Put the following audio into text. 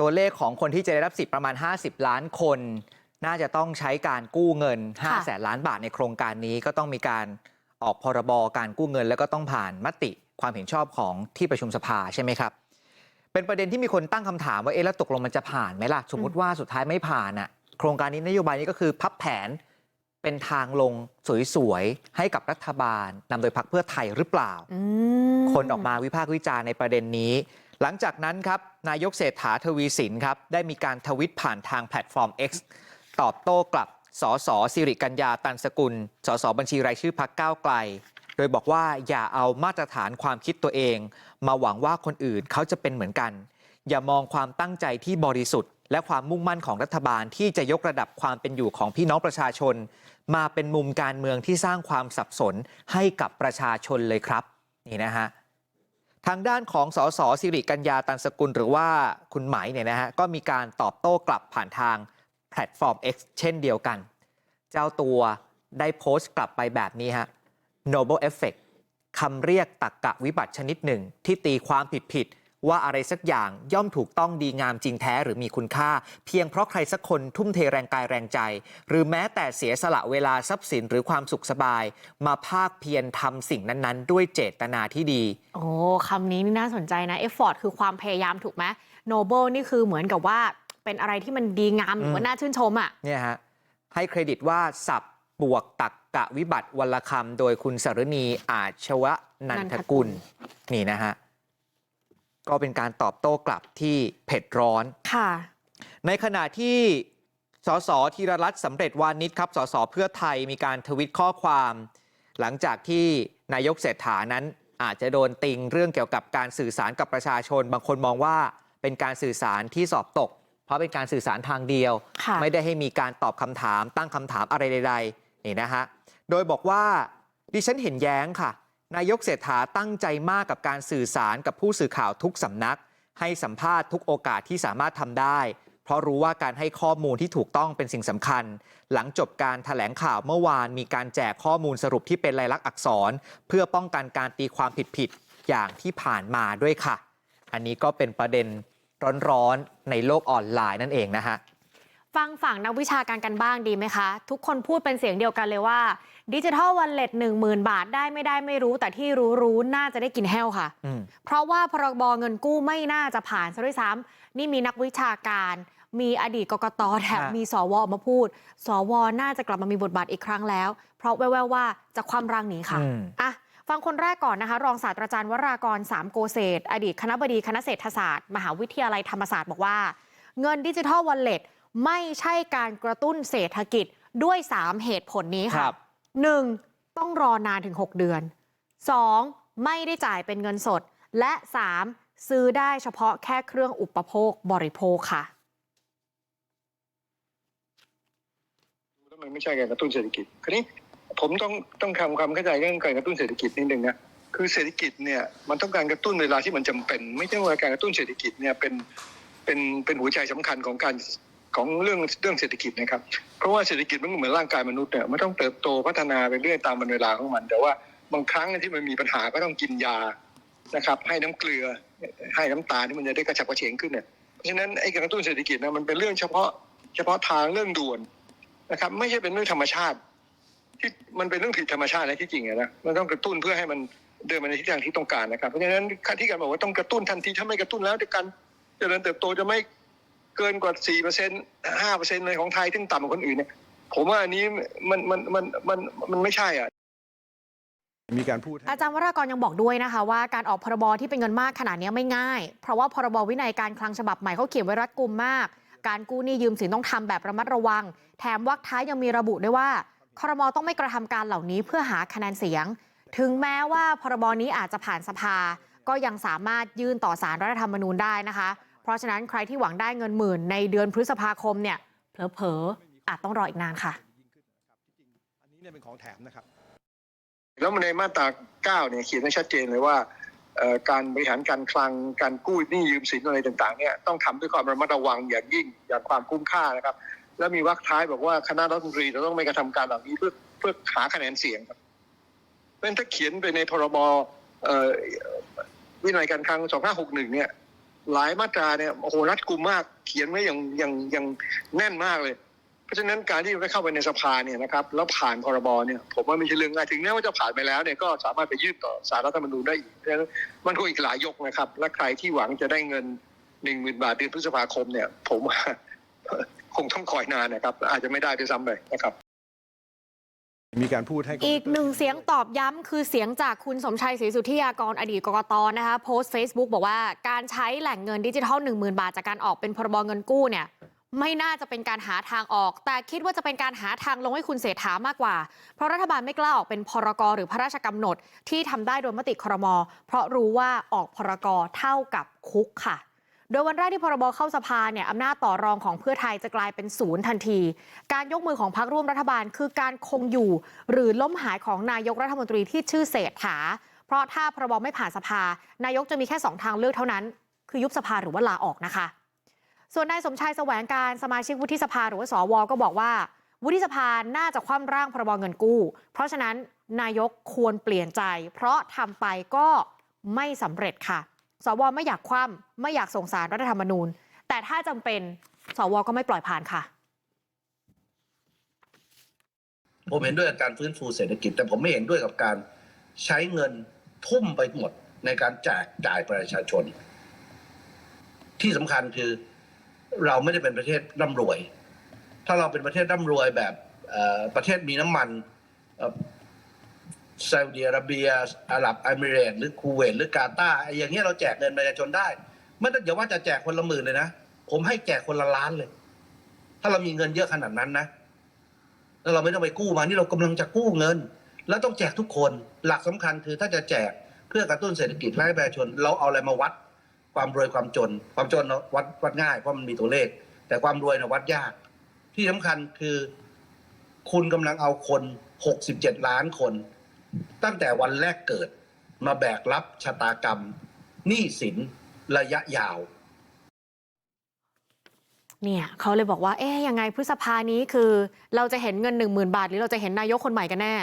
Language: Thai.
ตัวเลขของคนที่จะได้รับสิทธิ์ประมาณ 50 ล้านคน น่าจะต้องใช้การกู้เงินค่ะ5แสนล้านบาทในโครงการนี้ก็ต้องมีการออกพรบการกู้เงิน แล้วก็ต้องผ่านมติความเห็นชอบของที่ประชุมสภาใช่ไหมครับ เป็นประเด็นที่มีคนตั้งคำถามว่าเอ๊ะแล้วตกลงมันจะผ่านไหมล่ะสมมติว่าสุดท้ายไม่ผ่านอะโครงการนี้นโยบายนี้ก็คือพับแผน เป็นทางลงสวยๆให้กับรัฐบาลนำโดยพรรคเพื่อไทยหรือเปล่าอืมคนออกมาวิพากษ์วิจารณ์ในประเด็นนี้ หลังจากนั้นครับนายกเศรษฐาทวีสินครับได้มีการทวิตผ่านทางแพลตฟอร์ม X ตอบโต้กลับสสสิริกัญญาตันสกุล สสบัญชีรายชื่อพักก้าวไกล โดยบอกว่าอย่าเอามาตรฐานความคิดตัวเอง มาหวังว่าคนอื่นเขาจะเป็นเหมือนกัน อย่ามองความตั้งใจที่บริสุทธิ์และความมุ่งมั่นของรัฐบาลที่จะยกระดับความเป็นอยู่ของพี่น้องประชาชน มาเป็นมุมการเมืองที่สร้างความสับสนให้กับประชาชนเลยครับนี่นะฮะทางด้านของสสสิริกัญญาตันสกุลหรือว่าคุณไหมเนี่ยนะฮะก็มีการตอบโต้กลับผ่านทางแพลตฟอร์ม X เช่นเดียวกัน เจ้าตัวได้โพสต์กลับไปแบบนี้ฮะ Noble Effect คำเรียกตักกะวิบัติชนิดหนึ่งที่ตีความผิดผิด ว่าอะไรสักอย่างย่อมถูกต้องดีงามจริงแท้หรือมีคุณค่า เพียงเพราะใครสักคนทุ่มเทแรงกายแรงใจ หรือแม้แต่เสียสละเวลาทรัพย์สินหรือความสุขสบาย มาภาคเพียรทำสิ่งนั้นๆ ด้วยเจตนาที่ดี โอ้คำนี้นี่น่าสนใจนะเอฟฟอร์ดคือความพยายามถูกไหมโนเบิลนี่คือเหมือนกับว่าเป็นอะไรที่มันดีงามหรือว่าน่าชื่นชมอะเนี่ยฮะให้เครดิตว่าสับบวกตักกะวิบัติวลคำโดยคุณสรณีอาชวะนันทกุลนี่นะฮะ ก็เป็นการตอบโต้กลับที่เผ็ดร้อนค่ะในขณะที่สสธีรรัตน์สำเร็จวานิชครับสสเพื่อไทยมีการทวิตข้อความหลังจากที่นายกเศรษฐานั้นอาจจะโดนติงเรื่องเกี่ยวกับการสื่อสารกับประชาชน บางคนมองว่าเป็นการสื่อสารที่สอบตก เพราะเป็นการสื่อสารทางเดียวค่ะไม่ได้ให้มีการตอบคำถาม ตั้งคำถามอะไรใดๆนี่นะฮะโดยบอกว่าดิฉันเห็นแย้งค่ะ นายกเศรษฐาตั้งใจมากกับการสื่อสารกับผู้สื่อข่าวทุกสำนัก ให้สัมภาษณ์ทุกโอกาสที่สามารถทำได้ เพราะรู้ว่าการให้ข้อมูลที่ถูกต้องเป็นสิ่งสำคัญ หลังจบการถแถลงข่าวเมื่อวานมีการแจกข้อมูลสรุปที่เป็นลายลักษณ์อักษร เพื่อป้องกันการตีความผิดๆอย่างที่ผ่านมาด้วยค่ะ อันนี้ก็เป็นประเด็นร้อนๆในโลกออนไลน์นั่นเองนะฮะ ฟังฝั่งนักวิชาการกันบ้างดีไหมคะ ทุกคนพูดเป็นเสียงเดียวกันเลยว่าดิจิทัลวันเล็ตหนึ่งหมื่นบาทได้ไม่ได้ไม่รู้ แต่ที่รู้รู้น่าจะได้กินแห้วค่ะอืมเพราะว่าพรบเงินกู้ไม่น่าจะผ่านซะด้วยซ้ำนี่มีนักวิชาการ มีอดีตกกตแถมฮะมีสวออกมาพูด สวน่าจะกลับมามีบทบาทอีกครั้งแล้ว เพราะแววๆว่าจะคว่ำร่างนี้ค่ะอืมอะฟังคนแรกก่อนนะคะ รองศาสตราจารย์วรากรสามโกเศษอดีตคณะบดีคณะเศรษฐศาสตร์ มหาวิทยาลัยธรรมศาสตร์บอกว่า เงินดิจิทัลวอลเล็ต ไม่ใช่การกระตุ้นเศรษฐกิจด้วย3เหตุผลนี้คค่ะรับหนึ่งต้องรอนานถึง6เดือน 2. ไม่ได้จ่ายเป็นเงินสด และ 3. ซื้อได้เฉพาะแค่เครื่องอุปโภคบริโภคค่ะแล้วมันไม่ใช่การกระตุ้นเศรษฐกิจคราวนี้ผมต้องต้องทำความเข้าใจเรื่องการกระตุ้นเศรษฐกิจนิดนึงนะคือเศรษฐกิจเนี่ยมันต้องการกระตุ้นเวลาที่มันจำเป็น ไม่ใช่ว่าการกระตุ้นเศรษฐกิจเนี่ยเป็นเป็นเป็นหัวใจสำคัญของการ ของเรื่องเรื่องเศรษฐกิจนะครับ เพราะว่าเศรษฐกิจมันเหมือนร่างกายมนุษย์เนี่ยมันต้องเติบโตพัฒนาไปเรื่อยตามวันเวลาของมัน แต่ว่าบางครั้งที่มันมีปัญหาก็ต้องกินยานะครับ ให้น้ำเกลือให้น้ำตาลที่มันจะได้กระฉับกระเฉงขึ้นเนี่ยเพราะฉะนั้นไอ้การกระตุ้นเศรษฐกิจนะมันเป็นเรื่องเฉพาะเฉพาะทางเรื่องด่วนนะครับ ไม่ใช่เป็นเรื่องธรรมชาติ ที่มันเป็นเรื่องผิดธรรมชาตินะที่จริงนะมันต้องกระตุ้นเพื่อให้มันเดินมาในทิศทางที่ต้องการนะครับ เพราะฉะนั้นที่การบอกว่าต้องกระตุ้นทันทีถ้าไม่กระตุ้นแล้วเดี๋ยวการเจริญเติบโตจะไม่ เกินกว่าสี่เปอร์เซ็นต์ห้าเปอร์เซ็นต์ในของไทยซึ่งต่ำกว่าคนอื่นเนี่ยผมว่าอันนี้มันมันมันมันมันไม่ใช่อะมีการพูดให้อาจารย์วรากรยังบอกด้วยนะคะ ว่าการออกพรบที่เป็นเงินมากขนาดนี้ไม่ง่าย เพราะว่าพรบวินัยการคลังฉบับใหม่เขาเขียนไว้รัดกุมมาก การกู้หนี้ยืมสินต้องทำแบบระมัดระวัง แถมวรรคท้ายยังมีระบุด้วยว่าครมต้องไม่กระทำการเหล่านี้เพื่อหาคะแนนเสียง ถึงแม้ว่าพรบนี้อาจจะผ่านสภา ก็ยังสามารถยื่นต่อสารรัฐธรรมนูญได้นะคะ เพราะฉะนั้นใครที่หวังได้เงินหมื่นในเดือนพฤษภาคมเนี่ยเผลอๆอาจต้องรออีกนานค่ะอันนี้เนี่ยเป็นของแถมนะครับแล้วในมาตราเก้าเนี่ยเขียนไว้ชัดเจนเลยว่าการบริหารการคลังการกู้หนี้ยืมสินอะไรต่างๆเนี่ยต้องทำด้วยความระมัดระวังอย่างยิ่งอย่างความคุ้มค่านะครับ แล้วมีวรรคท้ายบอกว่าคณะรัฐมนตรีจะต้องไม่กระทำการเหล่านี้เพื่อเพื่อหาคะแนนเสียงครับเพราะฉะนั้นถ้าเขียนไปในพรบวินัยการคลัง 2561 เนี่ย หลายมาตราเนี่ยโอ้โหรัดกุมมากเขียนไว้อย่างอย่างอย่างแน่นมากเลย เพราะฉะนั้นการที่จะเข้าไปในสภาเนี่ยนะครับแล้วผ่านพรบเนี่ยผมว่าไม่ใช่เรื่องง่ายถึงแม้ว่าจะผ่านไปแล้วเนี่ยก็สามารถไปยื่นต่อสารรัฐธรรมนูญได้อีกเพราะฉะนั้นมันก็อีกหลายยกนะครับ และใครที่หวังจะได้เงินหนึ่งหมื่นบาทเดือนพฤษภาคมเนี่ย ผมว่าคงต้องคอยนานนะครับ อาจจะไม่ได้ด้วยซ้ำไปนะครับ มีการพูดให้อีกหนึ่งเสียงตอบย้ำคือเสียงจากคุณสมชัยศรีสุทธิยากรอดีตกกตนะคะโพสต์ Facebook บอกว่าการใช้แหล่งเงินดิจิทัล 1 0,000 บาท จากการออกเป็นพรบเงินกู้เนี่ยไม่น่าจะเป็นการหาทางออก แต่คิดว่าจะเป็นการหาทางลงให้คุณเศรษฐามากกว่า เพราะรัฐบาลไม่กล้าออกเป็นพรกหรือพระราชกำหนด ที่ทำได้โดยมติครม เพราะรู้ว่าออกพรกเท่ากับคุกค่ะ โดยวันแรกที่พรบเข้าสภาเนี่ยอำนาจต่อรองของเพื่อไทยจะกลายเป็นศูนย์ทันทีการยกมือของพรรคร่วมรัฐบาลคือการคงอยู่หรือล้มหายของนายกรัฐมนตรีที่ชื่อเศรษฐาเพราะถ้าพรบไม่ผ่านสภานายกจะมีแค่สองทางเลือกเท่านั้น คือยุบสภาหรือว่าลาออกนะคะ ส่วนนายสมชายแสวงการสมาชิกวุฒิสภาหรือว่าสวก็บอกว่า วุฒิสภาน่าจะคว่ำร่างพรบเงินกู้ เพราะฉะนั้นนายกควรเปลี่ยนใจ เพราะทำไปก็ไม่สำเร็จค่ะ สวไม่อยากคว่ำไม่อยากส่งสารรัฐธรรมนูญแต่ถ้าจำเป็นสวก็ไม่ปล่อยผ่านค่ะผมเห็นด้วยกับการฟื้นฟูเศรษฐกิจ แต่ผมไม่เห็นด้วยกับการใช้เงินทุ่มไปหมดในการแจกจ่ายประชาชน ที่สำคัญคือเราไม่ได้เป็นประเทศร่ำรวย ถ้าเราเป็นประเทศร่ำรวยแบบประเทศมีน้ำมัน ซาอุดิอาระเบียอาหรับเอมิเรตหรือคูเวตหรือกาตาร์ไออย่างเงี้ยเราแจกเงินประชาชนได้ไม่ต้องอย่าว่าจะแจกคนละหมื่นเลยนะผมให้แจกคนละล้านเลย ถ้าเรามีเงินเยอะขนาดนั้นนะแล้วเราไม่ต้องไปกู้มานี่เรากำลังจะกู้เงิน แล้วต้องแจกทุกคนหลักสำคัญคือถ้าจะแจกเพื่อกระตุ้นเศรษฐกิจและให้ประชาชน เราเอาอะไรมาวัด ความรวยความจน ความจนเราวัดวัดง่ายเพราะมันมีตัวเลข แต่ความรวยน่ะวัดยาก ที่สำคัญคือ คุณกำลังเอาคน 67 ล้านคน ตั้งแต่วันแรกเกิดมาแบกรับชะตากรรมหนี้สินระยะยาว เนี่ยเขาเลยบอกว่า เอ๊ยยังไงพฤษภานี้คือ เราจะเห็นเงิน 1 0,000 บาท หรือเราจะเห็นนายกคนใหม่กันแน่